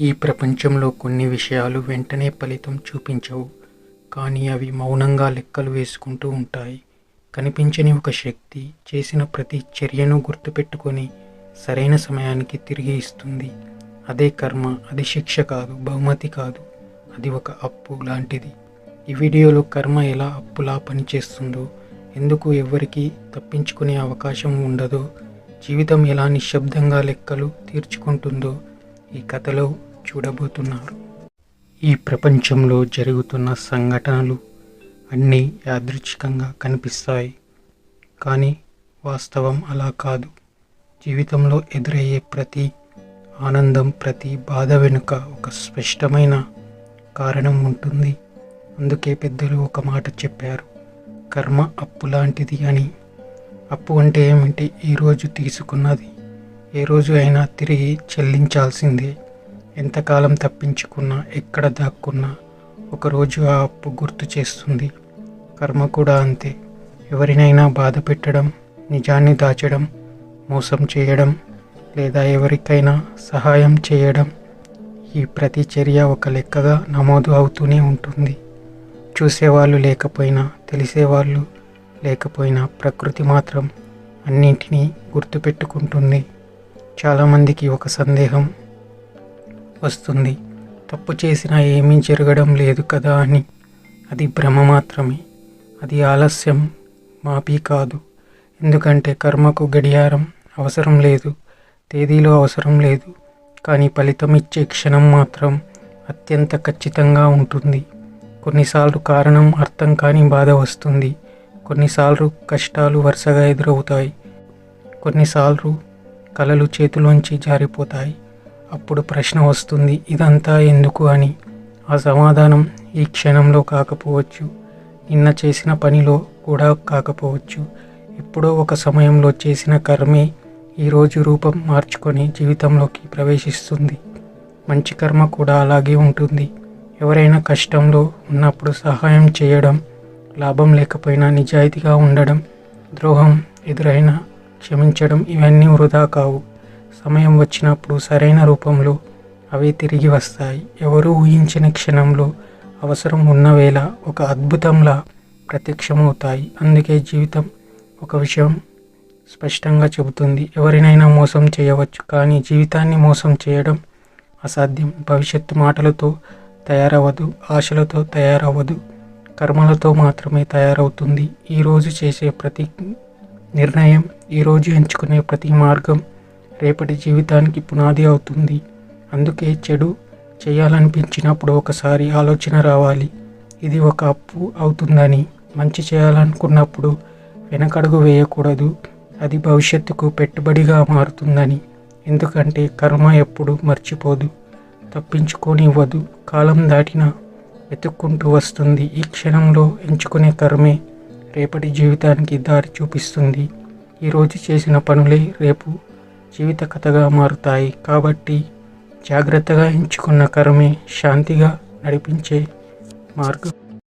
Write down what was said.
ఈ ప్రపంచంలో కొన్ని విషయాలు వెంటనే ఫలితం చూపించవు కానీ అవి మౌనంగా లెక్కలు వేసుకుంటూ ఉంటాయి. కనిపించని ఒక శక్తి చేసిన ప్రతి చర్యను గుర్తుపెట్టుకొని సరైన సమయానికి తిరిగి ఇస్తుంది. అదే కర్మ అది శిక్ష కాదు బహుమతి కాదు అది ఒక అప్పు లాంటిది. ఈ వీడియోలో కర్మ ఎలా అప్పులా పనిచేస్తుందో ఎందుకు ఎవరికి తప్పించుకునే అవకాశం ఉండదో జీవితం ఎలా నిశ్శబ్దంగా లెక్కలు తీర్చుకుంటుందో ఈ కథలో చూడబోతున్నారు. ఈ ప్రపంచంలో జరుగుతున్న సంఘటనలు అన్నీ యాదృచ్ఛికంగా కనిపిస్తాయి. కానీ వాస్తవం అలా కాదు. జీవితంలో ఎదురయ్యే ప్రతి ఆనందం ప్రతి బాధ వెనుక ఒక స్పష్టమైన కారణం ఉంటుంది. అందుకే పెద్దలు ఒక మాట చెప్పారు. కర్మ అప్పు లాంటిది అని. అప్పు అంటే ఏమిటి? ఈరోజు తీసుకున్నది. ఏ రోజు అయినా తిరిగి చెల్లించాల్సిందే. ఎంతకాలం తప్పించుకున్నా ఎక్కడ దాక్కున్నా ఒకరోజు ఆ అప్పు గుర్తు చేస్తుంది. కర్మ కూడా అంతే. ఎవరినైనా బాధ పెట్టడం నిజాన్ని దాచడం మోసం చేయడం లేదా ఎవరికైనా సహాయం చేయడం ఈ ప్రతి చర్య ఒక లెక్కగా నమోదు అవుతూనే ఉంటుంది. చూసేవాళ్ళు లేకపోయినా తెలిసేవాళ్ళు లేకపోయినా ప్రకృతి మాత్రం అన్నింటినీ గుర్తుపెట్టుకుంటుంది. చాలామందికి ఒక సందేహం వస్తుంది. తప్పు చేసినా ఏమీ జరగడం లేదు కదా అని. అది భ్రమ మాత్రమే. అది ఆలస్యం మాపీ కాదు. ఎందుకంటే కర్మకు గడియారం అవసరం లేదు. తేదీలో అవసరం లేదు. కానీ ఫలితం ఇచ్చే క్షణం మాత్రం అత్యంత ఖచ్చితంగా ఉంటుంది. కొన్నిసార్లు కారణం అర్థం కాని బాధ వస్తుంది. కొన్నిసార్లు కష్టాలు వరుసగా ఎదురవుతాయి. కొన్నిసార్లు కలలు చేతిలోంచి జారిపోతాయి. అప్పుడు ప్రశ్న వస్తుంది ఇదంతా ఎందుకు అని? ఆ సమాధానం ఈ క్షణంలో కాకపోవచ్చు. నిన్న చేసిన పనిలో కూడా కాకపోవచ్చు. ఎప్పుడో ఒక సమయంలో చేసిన కర్మే ఈరోజు రూపం మార్చుకొని జీవితంలోకి ప్రవేశిస్తుంది. మంచి కర్మ కూడా అలాగే ఉంటుంది. ఎవరైనా కష్టంలో ఉన్నప్పుడు సహాయం చేయడం లాభం లేకపోయినా నిజాయితీగా ఉండడం ద్రోహం ఎదురైనా క్షమించడం ఇవన్నీ వృధా కావు. సమయం వచ్చినప్పుడు సరైన రూపంలో అవి తిరిగి వస్తాయి. ఎవరు ఊహించిన క్షణంలో అవసరం ఉన్న వేళ ఒక అద్భుతంలా ప్రత్యక్షమవుతాయి. అందుకే జీవితం ఒక విషయం స్పష్టంగా చెబుతుంది. ఎవరినైనా మోసం చేయవచ్చు కానీ జీవితాన్ని మోసం చేయడం అసాధ్యం. భవిష్యత్తు మాటలతో తయారవ్వదు ఆశలతో తయారవ్వదు కర్మలతో మాత్రమే తయారవుతుంది. ఈరోజు చేసే ప్రతి నిర్ణయం ఈరోజు ఎంచుకునే ప్రతి మార్గం రేపటి జీవితానికి పునాది అవుతుంది. అందుకే చెడు చేయాలనిపించినప్పుడు ఒకసారి ఆలోచన రావాలి. ఇది ఒక అప్పు అవుతుందని మంచి చేయాలనుకున్నప్పుడు వెనకడుగు వేయకూడదు. అది భవిష్యత్తుకు పెట్టుబడిగా మారుతుందని. ఎందుకంటే కర్మ ఎప్పుడు మర్చిపోదు. తప్పించుకోనివ్వదు. కాలం దాటిన వెతుక్కుంటూ వస్తుంది. ఈ క్షణంలో ఎంచుకునే కర్మే రేపటి జీవితానికి దారి చూపిస్తుంది. ఈరోజు చేసిన పనులే రేపు జీవిత కథగా మారుతాయి. కాబట్టి జాగ్రత్తగా ఎంచుకున్న కర్మే శాంతిగా నడిపించే మార్గం.